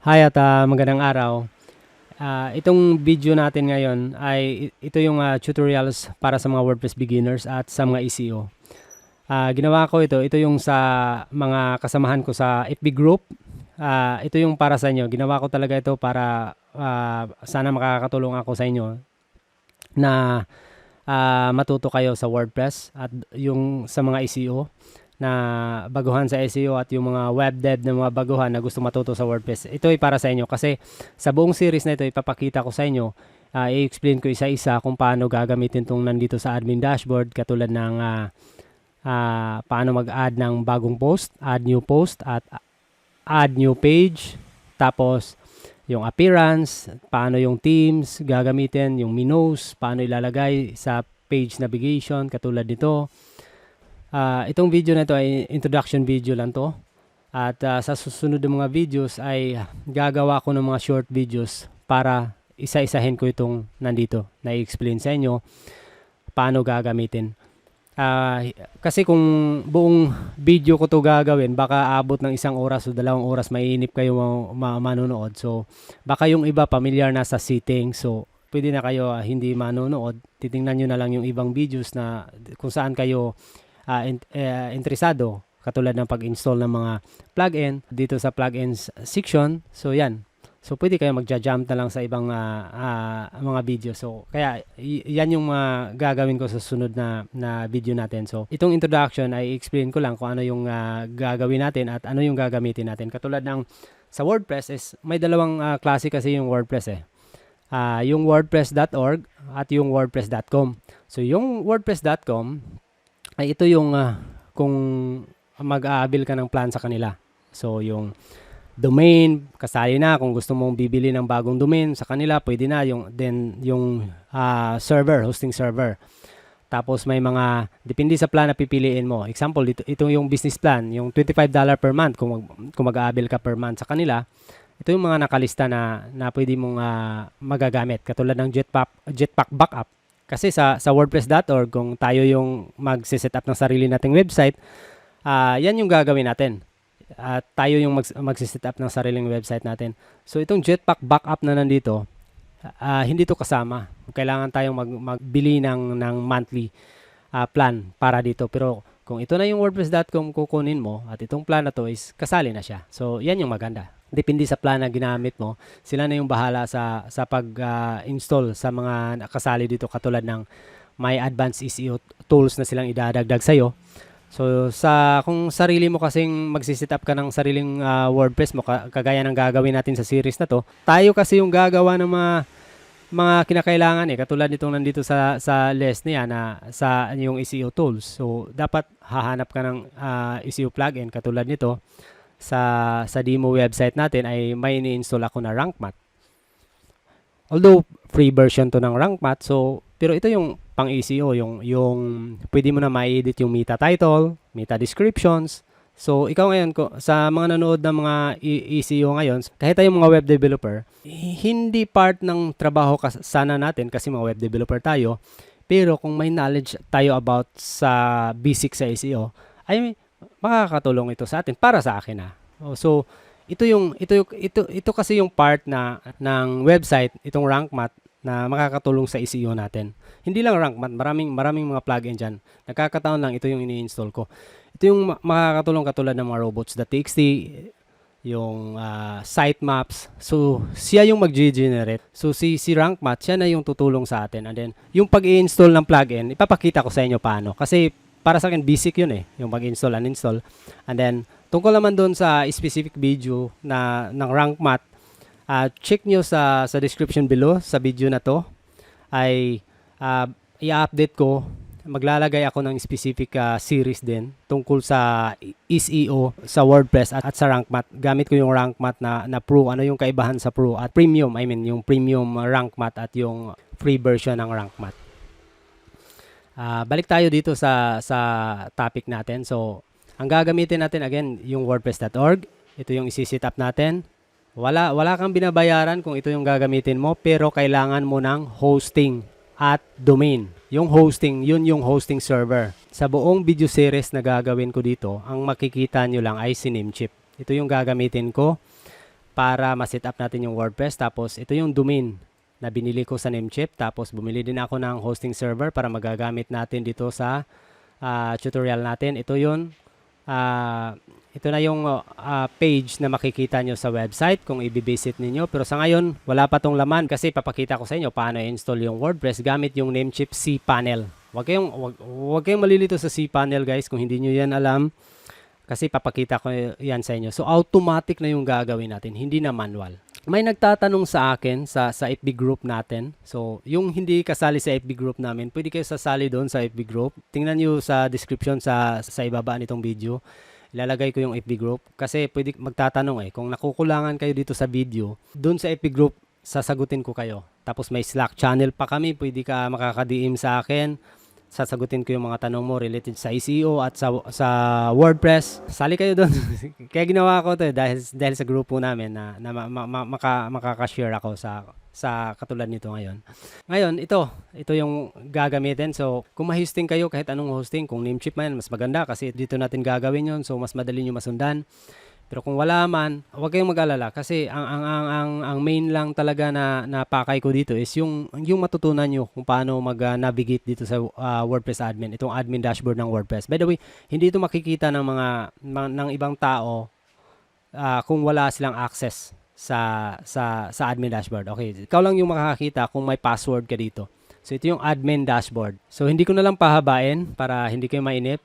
Hi at ah, magandang araw. Ah, itong video natin ngayon ay ito yung ah, tutorials para sa mga WordPress beginners at sa mga SEO. Ah, ginawa ko ito, ito yung sa mga kasamahan ko sa FB group. Ah, ito yung para sa inyo. Ginawa ko talaga ito para ah, sana makakatulong ako sa inyo na ah, matuto kayo sa WordPress at yung sa mga SEO na baguhan sa SEO at yung mga web dev na mga baguhan na gusto matuto sa WordPress. Ito ay para sa inyo kasi sa buong series na ito ipapakita ko sa inyo, ah, i-explain ko isa-isa kung paano gagamitin itong nandito sa admin dashboard katulad ng ah, ah, paano mag-add ng bagong post, add new post at add new page, tapos yung appearance, paano yung themes gagamitin, yung menus, paano ilalagay sa page navigation katulad nito. Ah, itong video na to ay introduction video lang to. At ah, sa susunod ng mga videos ay gagawa ko ng mga short videos para isa-isahin ko itong nandito na i-explain sa inyo paano gagamitin. Ah, kasi kung buong video ko to gagawin, baka abot ng isang oras o dalawang oras mainip kayo ma- ma- manonood. So, baka yung iba familiar na sa settings. So, pwede na kayo ah, hindi manonood. Titingnan nyo na lang yung ibang videos na kung saan kayo ah, in- eh, interesado. Katulad ng pag-install ng mga plugin dito sa plugins section. So, yan. So, pwede kayo magja-jump na lang sa ibang ah, ah, mga video. So, kaya yan yung mga gagawin ko sa sunod na, na video natin. So, itong introduction ay explain ko lang kung ano yung ah, gagawin natin at ano yung gagamitin natin. Katulad ng sa WordPress is may dalawang ah, klase kasi yung WordPress eh. Ah, yung wordpress.org at yung wordpress.com. So, yung wordpress.com ay ito yung ah, kung mag-aabil ka ng plan sa kanila. So, yung domain, kasali na kung gusto mong bibili ng bagong domain sa kanila, pwede na yung then yung ah, server, hosting server. Tapos may mga depende sa plan na pipiliin mo. Example, ito, ito yung business plan, yung $25 per month kung kung mag-aabil ka per month sa kanila. Ito yung mga nakalista na na pwede mong ah, magagamit katulad ng Jetpack Jetpack backup. Kasi sa sa wordpress.org kung tayo yung magse-set up ng sarili nating website, ah, yan yung gagawin natin at tayo yung mag, magsiset up ng sariling website natin. So itong Jetpack backup na nandito, ah, hindi to kasama. Kailangan tayong mag, magbili ng, ng monthly ah, plan para dito. Pero kung ito na yung wordpress.com kukunin mo at itong plan na to is kasali na siya. So yan yung maganda. Depende sa plan na ginamit mo, sila na yung bahala sa sa pag-install sa mga nakasali dito katulad ng may advanced SEO tools na silang idadagdag sa'yo. So sa kung sarili mo kasing magsiset up ka ng sariling ah, WordPress mo ka- kagaya ng gagawin natin sa series na to, tayo kasi yung gagawa ng mga mga kinakailangan eh katulad nitong nandito sa sa list niya na sa yung SEO tools. So dapat hahanap ka ng ah, SEO plugin katulad nito sa sa demo website natin ay may ini-install ako na RankMath. Although free version to ng RankMath, so pero ito yung pang SEO, yung yung pwede mo na ma-edit yung meta title, meta descriptions. So ikaw ngayon ko sa mga nanood ng mga i- SEO ngayon, kahit tayong mga web developer, hindi part ng trabaho kas- sana natin kasi mga web developer tayo. Pero kung may knowledge tayo about sa basic sa SEO, ay makakatulong ito sa atin para sa akin ah. Oh, so ito yung ito ito ito kasi yung part na ng website itong RankMath na makakatulong sa SEO natin. Hindi lang RankMath, maraming maraming mga plugin diyan. Nagkakataon lang ito yung ini-install ko. Ito yung ma- makakatulong katulad ng mga robots.txt, yung ah, sitemaps. So, siya yung mag-generate. So, si, si RankMath, siya na yung tutulong sa atin. And then, yung pag install ng plugin, ipapakita ko sa inyo paano. Kasi, para sa akin, basic yun eh. Yung mag-install, uninstall. And then, tungkol naman doon sa specific video na ng RankMath, ah, check nyo sa, sa description below sa video na to. Ay, ah, i-update ko maglalagay ako ng specific ah, series din tungkol sa SEO sa WordPress at, at sa RankMath. Gamit ko yung RankMath na, na Pro. Ano yung kaibahan sa Pro at Premium? I mean, yung Premium RankMath at yung free version ng RankMath. Ah, balik tayo dito sa sa topic natin. So, ang gagamitin natin again yung wordpress.org. Ito yung isi-set up natin. Wala wala kang binabayaran kung ito yung gagamitin mo pero kailangan mo ng hosting at domain. Yung hosting, yun yung hosting server. Sa buong video series na gagawin ko dito, ang makikita nyo lang ay si Namecheap. Ito yung gagamitin ko para ma-set up natin yung WordPress. Tapos ito yung domain na binili ko sa Namecheap. Tapos bumili din ako ng hosting server para magagamit natin dito sa ah, tutorial natin. Ito yun. Ah, ito na yung ah, page na makikita nyo sa website kung i-visit ninyo. Pero sa ngayon, wala pa tong laman kasi papakita ko sa inyo paano i-install yung WordPress gamit yung Namecheap cPanel. Huwag kayong, wag, wag kayong malilito sa cPanel guys kung hindi nyo yan alam. Kasi papakita ko yan sa inyo. So automatic na yung gagawin natin, hindi na manual. May nagtatanong sa akin sa sa FB group natin. So, yung hindi kasali sa FB group namin, pwede kayo sasali doon sa FB group. Tingnan niyo sa description sa sa ibaba nitong video. Ilalagay ko yung FB group kasi pwede magtatanong eh kung nakukulangan kayo dito sa video, doon sa FB group sasagutin ko kayo. Tapos may Slack channel pa kami, pwede ka makaka-DM sa akin sasagutin ko yung mga tanong mo related sa SEO at sa sa WordPress. Sali kayo doon. Kaya ginawa ko 'to eh, dahil dahil sa grupo namin na, na ma, ma, ma- maka, makaka-share ako sa sa katulad nito ngayon. Ngayon, ito, ito yung gagamitin. So, kung ma-hosting kayo kahit anong hosting, kung Namecheap man, mas maganda kasi dito natin gagawin 'yon. So, mas madali nyo masundan. Pero kung wala man, huwag kayong mag-alala kasi ang ang ang ang, ang main lang talaga na napakay ko dito is yung yung matutunan nyo kung paano mag-navigate dito sa ah, WordPress admin, itong admin dashboard ng WordPress. By the way, hindi ito makikita ng mga ng ibang tao ah, kung wala silang access sa sa sa admin dashboard. Okay, ikaw lang yung makakakita kung may password ka dito. So ito yung admin dashboard. So hindi ko na lang pahabain para hindi kayo mainip.